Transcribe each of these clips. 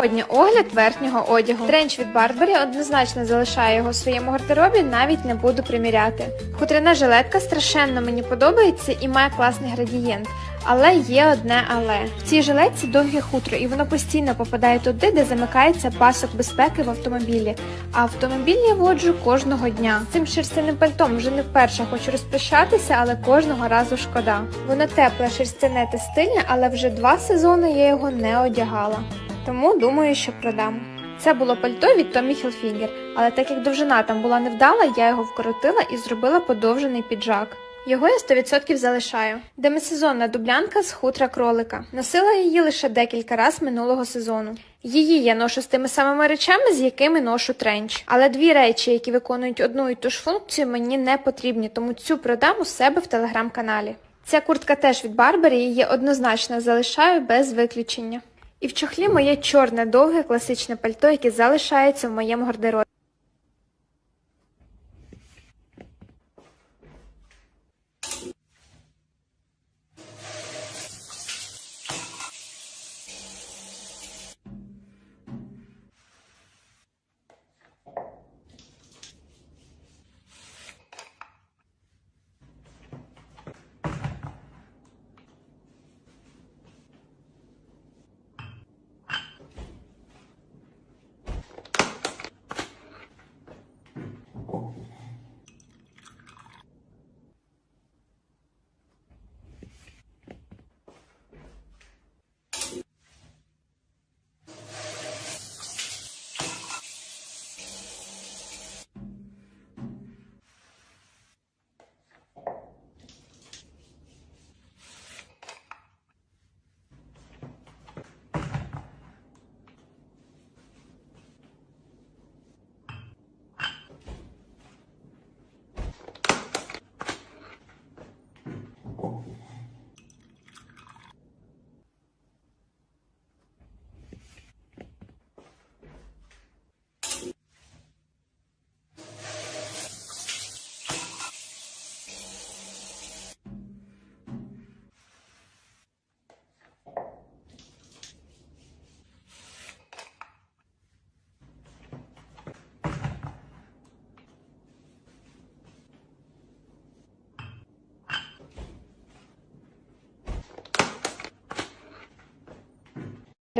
Сьогодні огляд верхнього одягу. Тренч від Барбарі однозначно залишає його у своєму гардеробі, навіть не буду приміряти. Хутряна жилетка страшенно мені подобається і має класний градієнт. Але є одне але. В цій жилетці довге хутро, і воно постійно попадає туди, де замикається пасок безпеки в автомобілі. А автомобіль я воджу кожного дня. Цим шерстяним пальтом вже не вперше хочу розпрощатися, але кожного разу шкода. Воно тепле, шерстяне та стильне, але вже два сезони я його не одягала. Тому думаю, що продам. Це було пальто від Tommy Hilfiger, але так як довжина там була невдала, я його вкоротила і зробила подовжений піджак. Його я 100% залишаю. Демисезонна дублянка з хутра кролика. Носила її лише декілька разів минулого сезону. Її я ношу з тими самими речами, з якими ношу тренч. Але дві речі, які виконують одну і ту ж функцію, мені не потрібні, тому цю продам у себе в телеграм-каналі. Ця куртка теж від Барбарі, її однозначно залишаю без виключення. І в чохлі моє чорне довге класичне пальто, яке залишається в моєму гардеробі.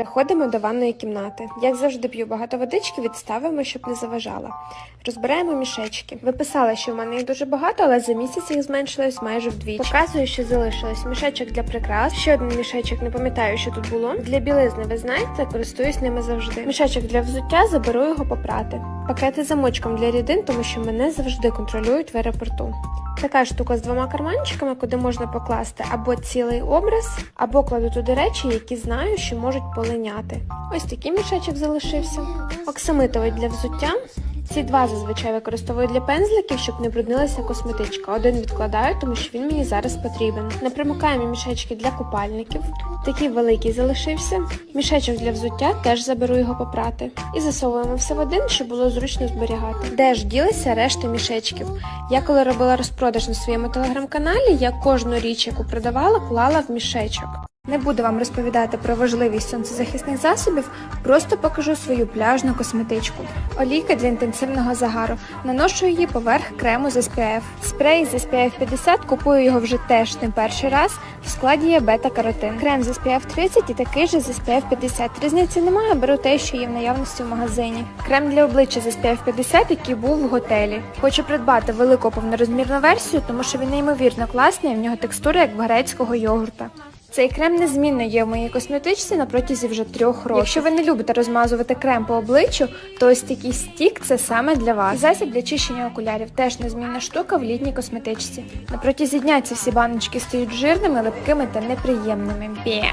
Переходимо до ванної кімнати. Як завжди п'ю багато водички, відставимо, щоб не заважала. Розбираємо мішечки. Ви писали, що в мене їх дуже багато, але за місяць їх зменшилось майже вдвічі. Показую, що залишилось мішечок для прикрас. Ще один мішечок, не пам'ятаю, що тут було. Для білизни, ви знаєте, користуюсь ними завжди. Мішечок для взуття заберу його попрати. Пакети замочком для рідин, тому що мене завжди контролюють в аеропорту. Така штука з двома карманчиками, куди можна покласти або цілий образ, або кладу туди речі, які знаю, що можуть полиняти. Ось такий мішечок залишився. Оксамитовий для взуття. Ці два зазвичай використовую для пензликів, щоб не бруднилася косметичка. Один відкладаю, тому що він мені зараз потрібен. Непримикаємі мішечки для купальників. Такий великий залишився. Мішечок для взуття теж заберу його попрати. І засовуємо все в один, щоб було зручно зберігати. Де ж ділися решта мішечків? Я коли робила розпродаж на своєму телеграм-каналі, я кожну річ, яку продавала, клала в мішечок. Не буду вам розповідати про важливість сонцезахисних засобів, просто покажу свою пляжну косметичку. Олійка для інтенсивного загару. Наношу її поверх крему з SPF. Спрей з SPF 50 купую його вже теж не перший раз. В складі є бета-каротин. Крем з SPF 30 і такий же з SPF 50. Різниці немає, беру те, що є в наявності в магазині. Крем для обличчя з SPF 50, який був в готелі. Хочу придбати велику повнорозмірну версію, тому що він неймовірно класний, і в нього текстура як в грецького йогурта. Цей крем незмінно є в моїй косметичці на протязі вже трьох років. Якщо ви не любите розмазувати крем по обличчю, то ось такий стік це саме для вас. Засіб для чищення окулярів теж незмінна штука в літній косметичці. На протязі дня ці всі баночки стають жирними, липкими та неприємними. Бє.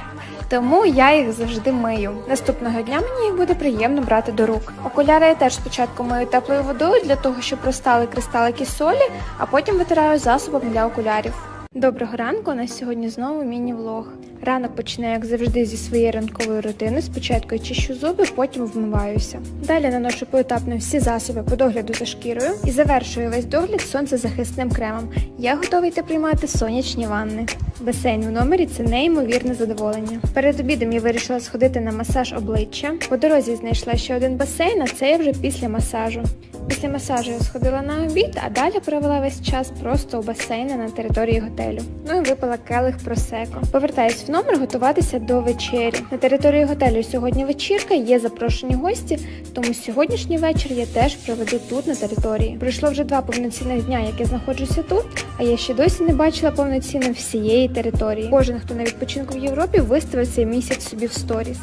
Тому я їх завжди мию. Наступного дня мені їх буде приємно брати до рук. Окуляри я теж спочатку мию теплою водою для того, щоб розстали кристалики солі, а потім витираю засобом для окулярів. Доброго ранку, у нас сьогодні знову міні-влог. Ранок починаю, як завжди, зі своєї ранкової рутини. Спочатку я чищу зуби, потім вмиваюся. Далі наношу поетапно всі засоби по догляду за шкірою і завершую весь догляд сонцезахисним кремом. Я готовий йти приймати сонячні ванни. Басейн в номері це неймовірне задоволення. Перед обідом я вирішила сходити на масаж обличчя. По дорозі знайшла ще один басейн, а це я вже після масажу. Після масажу я сходила на обід, а далі провела весь час просто у басейні на території готелю. Ну і випила келих просеко. Повертаюсь в номер готуватися до вечері. На території готелю сьогодні вечірка, є запрошені гості, тому сьогоднішній вечір я теж проведу тут на території. Пройшло вже два повноцінних дня, як я знаходжуся тут, а я ще досі не бачила повноцінно всієї території. Кожен, хто на відпочинку в Європі, виставив цей місяць собі в сторіс.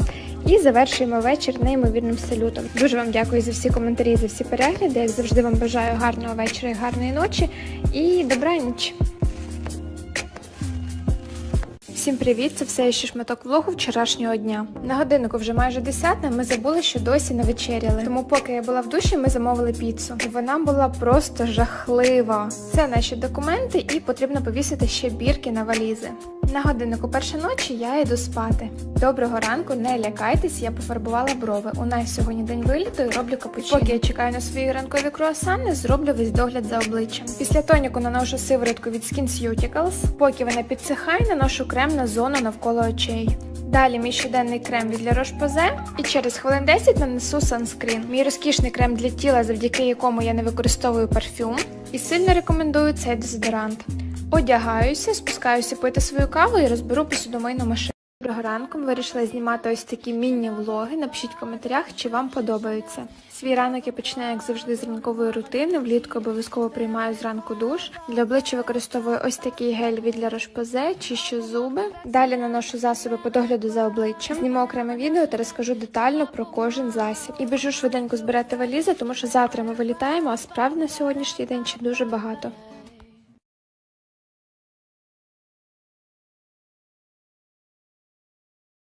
І завершуємо вечір неймовірним салютом. Дуже вам дякую за всі коментарі, за всі перегляди. Як завжди, вам бажаю гарного вечора і гарної ночі. І добраніч! Всім привіт! Це все ще шматок влогу вчорашнього дня. На годиннику вже майже 10, Ми забули, що досі не вечеряли. Тому, поки я була в душі, ми замовили піцу. І вона була просто жахлива. Це наші документи, і потрібно повісити ще бірки на валізи. На годиннику перша ночі я йду спати. Доброго ранку, не лякайтесь, я пофарбувала брови. У нас сьогодні день виліту і роблю капучино. Поки я чекаю на свої ранкові круасани, зроблю весь догляд за обличчям. Після тоніку наношу сиворотку від SkinCeuticals. Поки вона підсихає, наношу крем на зону навколо очей. Далі мій щоденний крем від La Roche-Posay і через хвилин 10 нанесу санскрін. Мій розкішний крем для тіла, завдяки якому я не використовую парфюм. І сильно рекомендую цей дезодорант. Одягаюся, спускаюся пити свою каву і розберу посудомийну машину. Доброго ранку, вирішила знімати ось такі міні-влоги. Напишіть в коментарях, чи вам подобаються. Свій ранок я починаю, як завжди, з ранкової рутини. Влітку обов'язково приймаю зранку душ. Для обличчя використовую ось такий гель від La Roche-Posay, чищу зуби. Далі наношу засоби по догляду за обличчям. Зніму окреме відео та розкажу детально про кожен засіб. І біжу швиденько збирати валізи, тому що завтра ми вилітаємо, а справ на сьогоднішній день ще дуже багато.